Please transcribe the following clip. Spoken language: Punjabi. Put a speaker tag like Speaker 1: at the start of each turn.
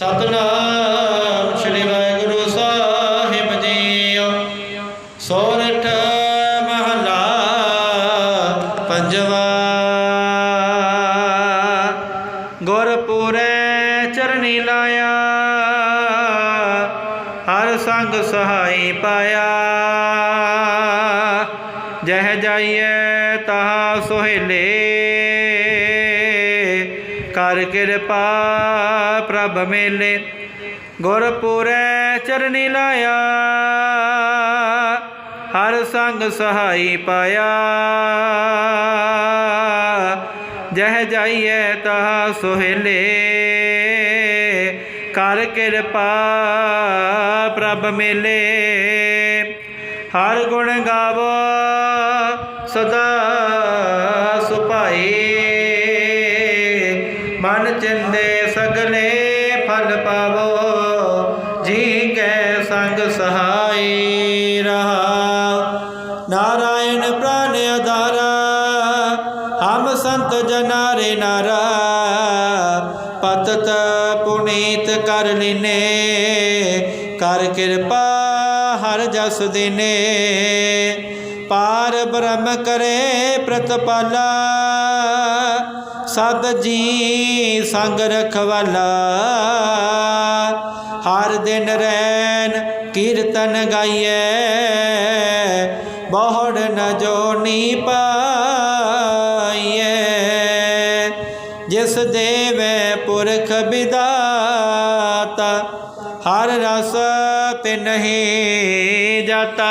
Speaker 1: ਸਤਨਾਮ ਸ੍ਰੀ ਵਾਹਿਗੁਰੂ ਸਾਹਿਬ ਜੀਓ ਸੋਰਠ ਮਹਲਾ ਪੰਜਵਾ। ਗੁਰਪੁਰੇ ਚਰਨੀ ਲਾਇਆ। ਹਰ ਸੰਗ ਸਹਾਈ ਪਾਇਆ। ਜਹ ਜਾਈਏ ਤਾ ਸੁਹੇਲੇ। ਕਰ ਕਿਰਪਾ ਪ੍ਰਭ ਮੇਲੇ। ਗੁਰਪੁਰੈ ਚਰਨੀ ਲਾਇਆ, ਹਰ ਸੰਗ ਸਹਾਈ ਪਾਇਆ। ਜਹ ਜਾਈਏ ਤਾ ਸੁਹੇਲੇ, ਕਰ ਕਿਰਪਾ ਪ੍ਰਭ ਮੇਲੇ। ਹਰ ਗੁਣ ਗਾਵੋ ਸਦਾ ਮਨ ਚਿੰਦੇ ਸਗਲੇ ਫਲ ਪਾਵੋ ਜੀ ਕੈ ਸੰਗ ਸਹਾਈ ਰਹਾ। ਨਾਰਾਇਣ ਪ੍ਰਾਨ ਆਧਾਰਾ ਹਮ ਸੰਤ ਜਨਾਰੇ ਨਾਰਾ। ਪਤਤ ਪੁਨੀਤ ਕਰ ਲਿਨੇ, ਕਰ ਕਿਰਪਾ ਹਰ ਜਸ ਦਿਨੇ। ਪਾਰ ਬ੍ਰਹਮ ਕਰੇ ਪ੍ਰਤਪਾਲਾ ਸਤ ਜੀ ਸੰਗ ਰਖਵਾਲਾ। ਹਰ ਦਿਨ ਰੈਨ ਕੀਰਤਨ ਗਾਈਐ। ਬਹੁੜ ਨ ਜੋਨੀ ਪਾਈਐ। ਜਿਸ ਦੇਵੇ ਪੁਰਖ ਵਿਦਾਤਾ, ਹਰ ਰਸ ਤੇ ਨਹੀਂ ਜਾਤਾ।